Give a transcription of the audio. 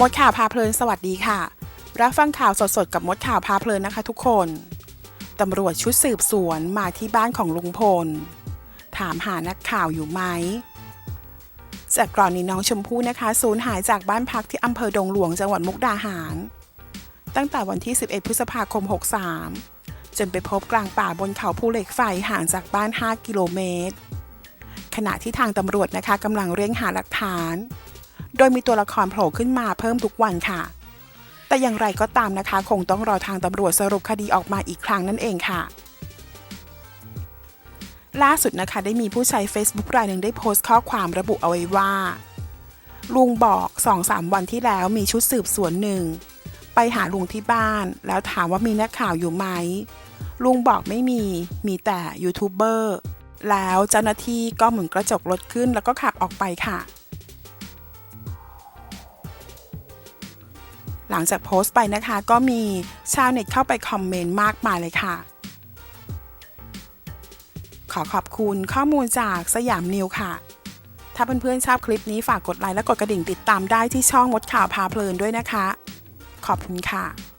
มดข่าวพาเพลินสวัสดีค่ะ รับฟังข่าวสดๆ กับมดข่าวพาเพลินนะคะทุกคน ตำรวจชุดสืบสวนมาที่บ้านของลุงพล ถามหานักข่าวอยู่ไหม จากกรณีน้องชมพู่นะคะสูญหายจากบ้านพักที่อำเภอดงหลวงจังหวัดมุกดาหาร ตั้งแต่วันที่ 11 พฤษภาคม 63 จนไปพบกลางป่าบนเขาภูเหล็กไฟห่างจากบ้าน 5 กิโลเมตร ขณะที่ทางตำรวจนะคะกำลังเร่งหาหลักฐาน โดยมีตัวละครโผล่ขึ้นมาเพิ่มทุกวันค่ะ แต่อย่างไรก็ตามนะคะ คงต้องรอทางตำรวจสรุปคดีออกมาอีกครั้งนั่นเองค่ะ ล่าสุดนะคะได้มีผู้ใช้ Facebook รายหนึ่งได้โพสต์ข้อความระบุเอาไว้ว่า ลุงบอกสองสามวันที่แล้วมีชุดสืบสวนหนึ่งไปหาลุงที่บ้าน แล้วถามว่ามีนักข่าวอยู่ไหมลุงบอกไม่มี มีแต่ยูทูบเบอร์ แล้วเจ้าหน้าที่ก็หมุนกระจกรถขึ้นแล้วก็ขับออกไปค่ะ หลังจากโพสต์ไปนะคะ ก็มีชาวเน็ตเข้าไปคอมเมนต์มากมายเลยค่ะ ขอขอบคุณข้อมูลจากสยามนิวค่ะ ถ้าเพื่อนๆชอบคลิปนี้ฝากกดไลค์และกดกระดิ่งติดตามได้ที่ช่องมดข่าวพาเพลินด้วยนะคะ ขอบคุณค่ะ